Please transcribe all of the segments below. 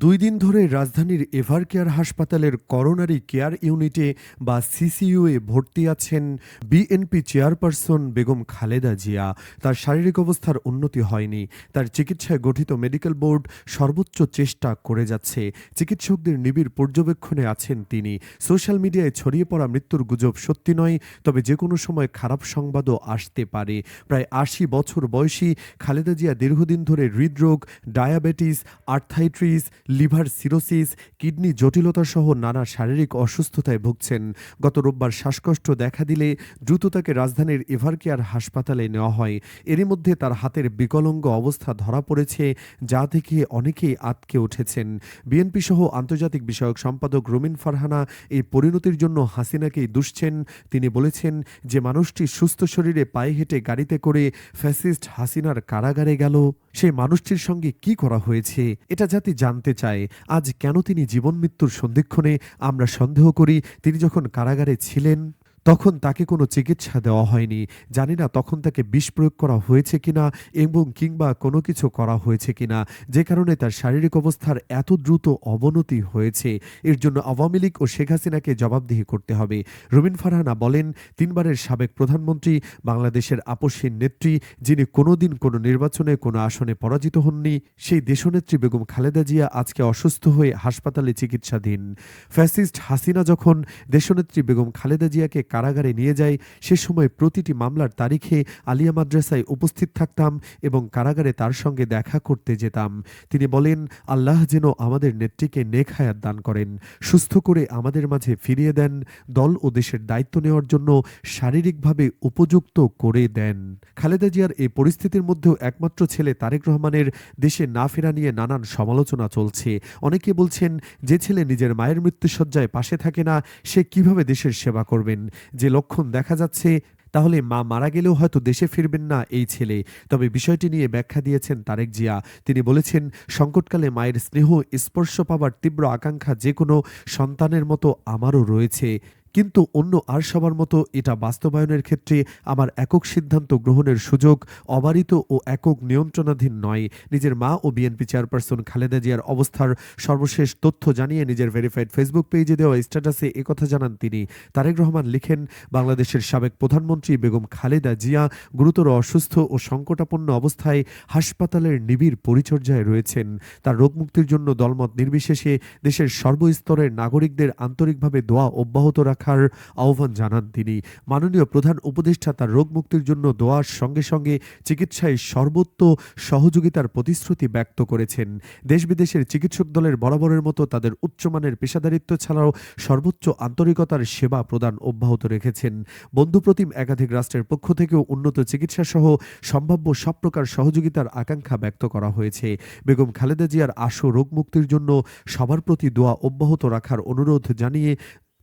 দুই দিন ধরে রাজধানীর এভার কেয়ার হাসপাতালের করোনারি কেয়ার ইউনিটে বা সিসিইউয়ে ভর্তি আছেন বিএনপি চেয়ারপারসন বেগম খালেদা জিয়া। তার শারীরিক অবস্থার উন্নতি হয়নি। তার চিকিৎসায় গঠিত মেডিকেল বোর্ড সর্বোচ্চ চেষ্টা করে যাচ্ছে। চিকিৎসকদের নিবিড় পর্যবেক্ষণে আছেন তিনি। সোশ্যাল মিডিয়ায় ছড়িয়ে পড়া মৃত্যুর গুজব সত্যি নয়, তবে যে কোনো সময় খারাপ সংবাদও আসতে পারে। প্রায় আশি বছর বয়সী খালেদা জিয়া দীর্ঘদিন ধরে হৃদরোগ, diabetes, arthritis liver cirrhosis, kidney জটিলতা সহ নানা শারীরিক অসুস্থতায় ভুগছেন। গত রোববার শ্বাসকষ্ট দেখা দিলে দ্রুত তাকে রাজধানীর এভারকেয়ার হাসপাতালে নেওয়া হয়। এরই মধ্যে তার হাতের বিকলঙ্গ অবস্থা ধরা পড়েছে, যা দেখে অনেকেই আতকে উঠেছেন। বিএনপি সহ আন্তর্জাতিক বিষয়ক সম্পাদক রুমিন ফারহানা এই পরিণতির জন্য হাসিনাকেই দুষছেন। তিনি বলেছেন যে, মানুষটি সুস্থ শরীরে পায়ে হেঁটে গাড়িতে করে ফ্যাসিস্ট হাসিনার কারাগারে গেল। সেই মানুষটির সঙ্গে কি করা হয়েছে, এটা জাতি জানতে চায় আজ কেন তিনি জীবন মৃত্যুর সন্ধিক্ষণে আমরা সন্দেহ করি? তিনি যখন কারাগারে ছিলেন তখন তাকে কোনো চিকিৎসা দেওয়া হয়নি। জানি না তখন তাকে বিষ প্রয়োগ করা হয়েছে কিনা এবং কিংবা কোনো কিছু করা হয়েছে কিনা। যে কারণে তার শারীরিক অবস্থার এত দ্রুত অবনতি হয়েছে। এর জন্য আওয়ামী লীগ ও শেখ হাসিনাকে জবাবদিহি করতে হবে। রুমিন ফারহানা বলেন, তিনবারের সাবেক প্রধানমন্ত্রী, বাংলাদেশের আপসীন নেত্রী, যিনি কোনোদিন কোনো নির্বাচনে, কোনো আসনে পরাজিত হননি, সেই দেশনেত্রী বেগম খালেদা জিয়া আজকে অসুস্থ হয়ে হাসপাতালে চিকিৎসাধীন। ফ্যাসিস্ট হাসিনা যখন দেশনেত্রী বেগম খালেদা জিয়াকে কারাগারে নিয়ে যায় সে সময় প্রতিটি মামলার তারিখে আলিয়া মাদ্রাসায় উপস্থিত থাকতাম এবং কারাগারে তার সঙ্গে দেখা করতে যেতাম। তিনি বলেন, আল্লাহ যেন আমাদের নেত্রীকে নেক হায়াত দান করেন, সুস্থ করে আমাদের মাঝে ফিরিয়ে দেন, দল ও দেশের দায়িত্ব নেওয়ার জন্য শারীরিকভাবে উপযুক্ত করে দেন। খালেদা জিয়ার এই পরিস্থিতির মধ্যেও একমাত্র ছেলে তারেক রহমানের দেশে না ফেরা নিয়ে নানান সমালোচনা চলছে। অনেকে বলছেন, যে ছেলে নিজের মায়ের মৃত্যুসজ্জায় পাশে থাকে না, সে কীভাবে দেশের সেবা করবেন? যে লক্ষণ দেখা যাচ্ছে, তাহলে মা মারা গেলেও হয়তো দেশে ফিরবেন না এই ছেলে। তবে বিষয়টি নিয়ে ব্যাখ্যা দিয়েছেন তারেক জিয়া। তিনি বলেছেন, সংকটকালে মায়ের স্নেহ, স্পর্শ পাবার তীব্র আকাঙ্ক্ষা যে কোনো সন্তানের মতো আমারও রয়েছে। কিন্তু অন্য আর সবার মতো এটা বাস্তবায়নের ক্ষেত্রে আমার একক সিদ্ধান্ত গ্রহণের সুযোগ অবারিত ও একক নিয়ন্ত্রণাধীন নয়। নিজের মা ও বিএনপি চেয়ারপারসন খালেদা জিয়ার অবস্থার সর্বশেষ তথ্য জানিয়ে নিজের ভেরিফাইড ফেসবুক পেজে দেওয়া স্ট্যাটাসে একথা জানান তিনি। তারেক রহমান লিখেন, বাংলাদেশের সাবেক প্রধানমন্ত্রী বেগম খালেদা জিয়া গুরুতর অসুস্থ ও সংকটাপন্ন অবস্থায় হাসপাতালের নিবিড় পরিচর্যায় রয়েছেন। তার রোগমুক্তির জন্য দলমত নির্বিশেষে দেশের সর্বস্তরের নাগরিকদের আন্তরিকভাবে দোয়া অব্যাহত রাখা রাখার আহ্বান জানান তিনি। মাননীয় প্রধান উপদেষ্টা তার রোগ মুক্তির জন্য দোয়ার সঙ্গে সঙ্গে চিকিৎসায় সর্বোত্ত সহযোগিতার প্রতিশ্রুতি ব্যক্ত করেছেন। দেশ বিদেশের চিকিৎসক দলের বরাবরের মতো তাদের উচ্চমানের পেশাদারিত্ব ছাড়াও সর্বোচ্চ আন্তরিকতার সেবা প্রদান অব্যাহত রেখেছেন। বন্ধুপ্রতিম একাধিক রাষ্ট্রের পক্ষ থেকেও উন্নত চিকিৎসা সহ সম্ভাব্য সব প্রকার সহযোগিতার আকাঙ্ক্ষা ব্যক্ত করা হয়েছে। বেগম খালেদা জিয়ার আশু রোগ মুক্তির জন্য সবার প্রতি দোয়া অব্যাহত রাখার অনুরোধ জানিয়ে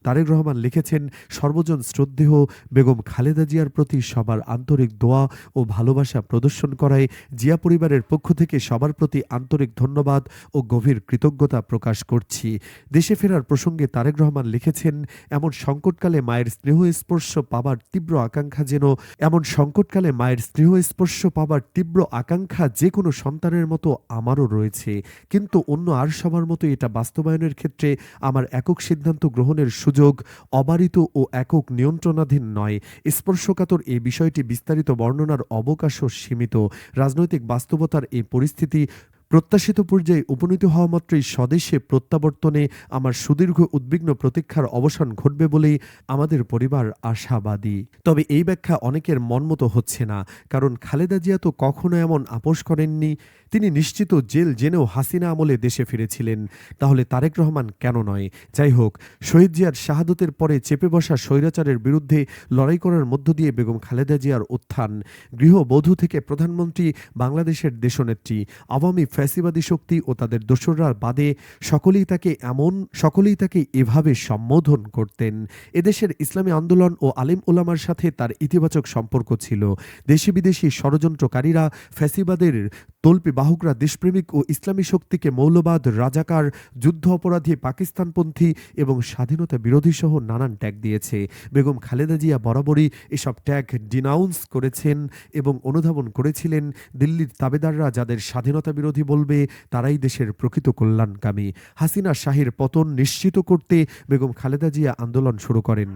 তারেক রহমান লিখেছেন, সর্বজন শ্রদ্ধেহ বেগম খালেদা জিয়ার প্রতি সবার আন্তরিক দোয়া ও ভালোবাসা প্রদর্শন করায় জিয়া পরিবারের পক্ষ থেকে সবার প্রতি আন্তরিক ধন্যবাদ ও গভীর কৃতজ্ঞতা প্রকাশ করছি। দেশে ফেরার প্রসঙ্গে তারেক রহমান লিখেছেন, এমন সংকটকালে মায়ের স্নেহ স্পর্শ পাবার তীব্র আকাঙ্ক্ষা যেন, এমন সংকটকালে মায়ের স্নেহ স্পর্শ পাবার তীব্র আকাঙ্ক্ষা যে কোনো সন্তানের মতো আমারও রয়েছে। কিন্তু অন্য আর সবার মতো এটা বাস্তবায়নের ক্ষেত্রে আমার একক সিদ্ধান্ত গ্রহণের সুযোগ অবারিত ও একক নিয়ন্ত্রণাধীন নয়। স্পর্শকাতর এই বিষয়টি বিস্তারিত বর্ণনার অবকাশও সীমিত। রাজনৈতিক বাস্তবতার এই পরিস্থিতি প্রত্যাশিত পর্যায়ে উপনীত হওয়া মাত্রই স্বদেশে প্রত্যাবর্তনে আমার সুদীর্ঘ উদ্বিগ্ন প্রতীক্ষার অবসান ঘটবে বলেই আমাদের পরিবার আশাবাদী। তবে এই ব্যাখ্যা অনেকের মনমতো হচ্ছে না, কারণ খালেদা জিয়া তো কখনো এমন আপোষ করেননি। তিনি নিশ্চিত জেল জেনেও হাসিনা আমলে দেশে ফিরেছিলেন। তাহলে তারেক রহমান কেন নয়? যাই হোক, শহীদ জিয়ার শাহাদতের পরে চেপে বসা স্বৈরাচারের বিরুদ্ধে লড়াই করার মধ্য দিয়ে বেগম খালেদা জিয়ার উত্থান। গৃহবধূ থেকে প্রধানমন্ত্রী, বাংলাদেশের দেশনেত্রী, আওয়ামী ফ্যাসিবাদী শক্তি ও তাদের দোসররা বাদে সকলেই তাকে এমন, সকলেই তাকে এভাবে সম্বোধন করতেন। এদেশের ইসলামী আন্দোলন ও আলিম ওলামার সাথে তার ইতিবাচক সম্পর্ক ছিল। দেশি বিদেশি ষড়যন্ত্রকারীরা, ফ্যাসিবাদের তল্পি বাহকরা দেশপ্রেমিক ও ইসলামী শক্তিকে মৌলবাদ, রাজাকার, যুদ্ধ অপরাধী, পাকিস্তানপন্থী এবং স্বাধীনতা বিরোধী সহ নানান ট্যাগ দিয়েছে। বেগম খালেদা জিয়া বরাবরই এসব ট্যাগ ডিনাউন্স করেছেন এবং অনুধাবন করেছিলেন দিল্লির তাবেদাররা যাদের স্বাধীনতা বিরোধী বলবে, তারাই দেশের প্রকৃত কল্যাণকামী। হাসিনা শাহের পতন নিশ্চিত করতে বেগম খালেদা জিয়া আন্দোলন শুরু করেন।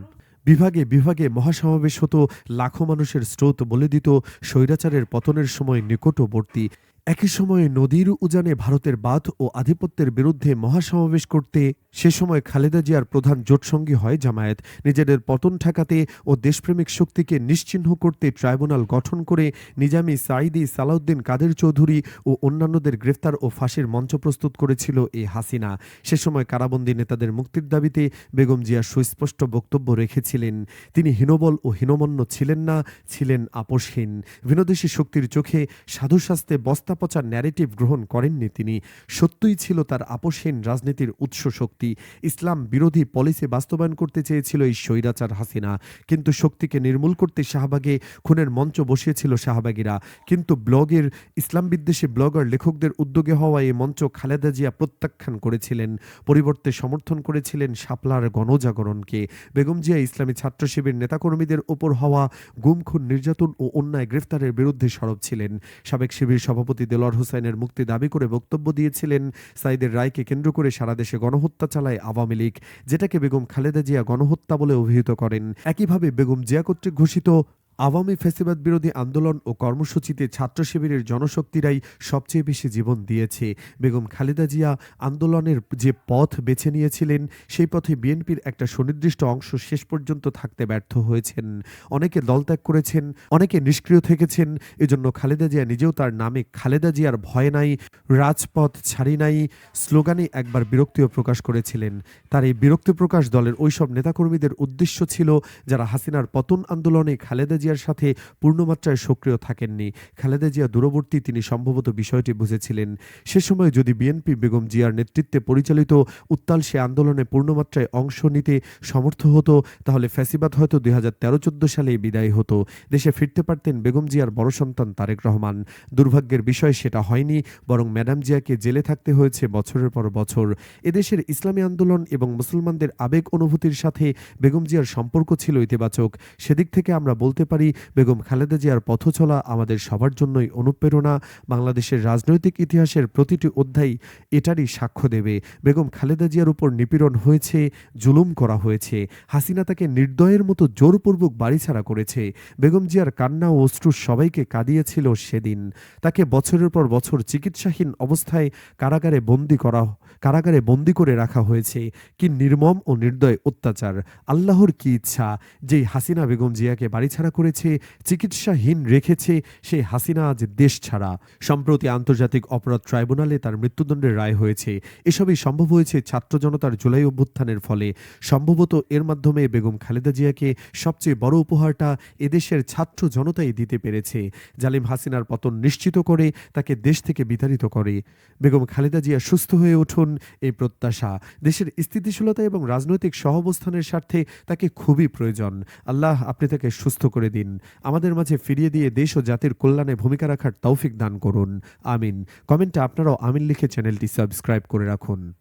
বিভাগে বিভাগে মহাসমাবেশ হতো, লাখো মানুষের স্রোত বলে দিত, স্বৈরাচারের পতনের সময় নিকটবর্তী একই সময়ে নদীর উজানে ভারতের বাধ ও আধিপত্যের বিরুদ্ধে মহাসমাবেশ করতে সে সময় খালেদা জিয়ার প্রধান জোটসঙ্গী হয় জামায়াত। নিজেদের পতন ঠেকাতে ও দেশপ্রেমিক শক্তিকে নিশ্চিহ্ন করতে ট্রাইব্যুনাল গঠন করে নিজামী সাইদি সালাউদ্দিন কাদের চৌধুরী ও অন্যান্যদের গ্রেফতার ও ফাঁসির মঞ্চ প্রস্তুত করেছিল এই হাসিনা। সে সময় কারাবন্দী নেতাদের মুক্তির দাবিতে বেগম জিয়া সুস্পষ্ট বক্তব্য রেখেছিলেন। তিনি হীনবল ও হীনমন্য ছিলেন না, ছিলেন আপোষহীন। বিনোদেশী শক্তির চোখে সাধুশাস্তে বস্তা পচা ন্যারেটিভ গ্রহণ করেননি তিনি। সত্যই ছিল তার আপোষহীন রাজনীতির উৎস শক্তি। ইসলাম বিরোধী পলিসি বাস্তবায়ন করতে চেয়েছিল এই স্বৈরাচার হাসিনা। কিন্তু শক্তিকে নির্মূল করতে শাহবাগে খুনের মঞ্চ বসিয়েছিল শাহবাগীরা। কিন্তু ব্লগের, ইসলাম বিদ্বেষী ব্লগার লেখকদের উদ্যোগে হওয়া এই মঞ্চ খালেদা জিয়া প্রত্যাখ্যান করেছিলেন। পরিবর্তে সমর্থন করেছিলেন শাপলার গণজাগরণকে। বেগম জিয়া ইসলামী ছাত্র শিবির নেতাকর্মীদের ওপর হওয়া গুমখুন নির্যাতন ও অন্যায় গ্রেফতারের বিরুদ্ধে সরব ছিলেন। সাবেক শিবির সভাপতি দেলোয়ার হোসাইনের মুক্তি দাবি করে বক্তব্য দিয়েছিলেন, সাইদের রায়কে কেন্দ্র করে সারা দেশে গণহত্যা চালায় আওয়ামী লীগ, যেটাকে বেগম খালেদা জিয়া গণহত্যা বলে অভিহিত করেন। একইভাবে বেগম জিয়া কর্তৃক ঘোষিত আওয়ামী ফেসিবাদ বিরোধী আন্দোলন ও কর্মসূচিতে ছাত্র শিবিরের জনশক্তিরাই সবচেয়ে বেশি জীবন দিয়েছে। বেগম খালেদা জিয়া আন্দোলনের যে পথ বেছে নিয়েছিলেন, সেই পথে বিএনপির একটা সুনির্দিষ্ট অংশ শেষ পর্যন্ত থাকতে ব্যর্থ হয়েছেন। অনেকে দলত্যাগ করেছেন, অনেকে নিষ্ক্রিয় থেকেছেন। এজন্য খালেদা জিয়া নিজেও তার নামে খালেদা জিয়ার ভয় নাই, রাজপথ ছাড়ি নাই স্লোগানে একবার বিরক্তিও প্রকাশ করেছিলেন। তার এই বিরক্তি প্রকাশ দলের ওইসব নেতাকর্মীদের উদ্দেশ্য ছিল, যারা হাসিনার পতন আন্দোলনে খালেদা জিয়ার সাথে পূর্ণমাত্রায় সক্রিয় থাকেননি। খালেদা জিয়া দূরবর্তী তিনি সম্ভবত বিষয়টি বুঝেছিলেন। সে সময় যদি বিএনপি বেগম জিয়ার নেতৃত্বে পরিচালিত উত্তাল সে আন্দোলনে পূর্ণমাত্রায় অংশ নিতে সমর্থ হতো, তাহলে ফ্যাসিবাদ হয়তো দুই হাজার তেরো চোদ্দ সালে বিদায় হতো। দেশে ফিরতে পারতেন বেগম জিয়ার বড় সন্তান তারেক রহমান। দুর্ভাগ্যের বিষয় সেটা হয়নি, বরং ম্যাডাম জিয়াকে জেলে থাকতে হয়েছে বছরের পর বছর। এদেশের ইসলামী আন্দোলন এবং মুসলমানদের আবেগ অনুভূতির সাথে বেগম জিয়ার সম্পর্ক ছিল ইতিবাচক। সেদিক থেকে আমরা বলতে পারি। বেগম খালেদা জিয়ার পথ চলা আমাদের সবার জন্যই অনুপ্রেরণা। বাংলাদেশের রাজনৈতিক ইতিহাসের প্রতিটি অধ্যায় এটারই সাক্ষ্য দেবে। বেগম খালেদা জিয়ার উপর নিপীড়ন হয়েছে, জুলুম করা হয়েছে। হাসিনা তাকে নির্দয়ের মতো জোরপূর্বক বাড়িছাড়া করেছে। বেগম জিয়ার কান্না ও অশ্রু সবাইকে কাঁদিয়েছিল সেদিন। তাকে বছরের পর বছর চিকিৎসাহীন অবস্থায় কারাগারে বন্দি করা কারাগারে বন্দি করে রাখা হয়েছে। কি নির্মম ও নির্দয় অত্যাচার। আল্লাহর কি ইচ্ছা? যেই হাসিনা বেগম জিয়াকে বাড়িছাড়া করেছে, চিকিৎসাহীন রেখেছে সেই হাসিনা আজ দেশ ছাড়া। সম্প্রতি আন্তর্জাতিক অপরাধ ট্রাইব্যুনালে তার মৃত্যুদণ্ডের রায় হয়েছে। এসবই সম্ভব হয়েছে ছাত্র জনতার জুলাই অভ্যুত্থানের ফলে। সম্ভবত এর মাধ্যমে বেগম খালেদা জিয়াকে সবচেয়ে বড় উপহারটা এদেশের ছাত্র জনতাই দিতে পেরেছে। জালিম হাসিনার পতন নিশ্চিত করে, তাকে দেশ থেকে বিতাড়িত করে। বেগম খালেদা জিয়া সুস্থ হয়ে উঠুন এই প্রত্যাশা। দেশের স্থিতিশীলতা এবং রাজনৈতিক সহবস্থানের স্বার্থে তাকে খুবই প্রয়োজন। আল্লাহ আপনি তাকে সুস্থ করে দিন। আমাদের মাঝে ফিরিয়ে দিয়ে দেশ ও জাতির কল্যাণে ভূমিকা রাখার তৌফিক দান করুন। আমিন। কমেন্টে আপনারাও আমিন লিখে চ্যানেলটি সাবস্ক্রাইব করে রাখুন।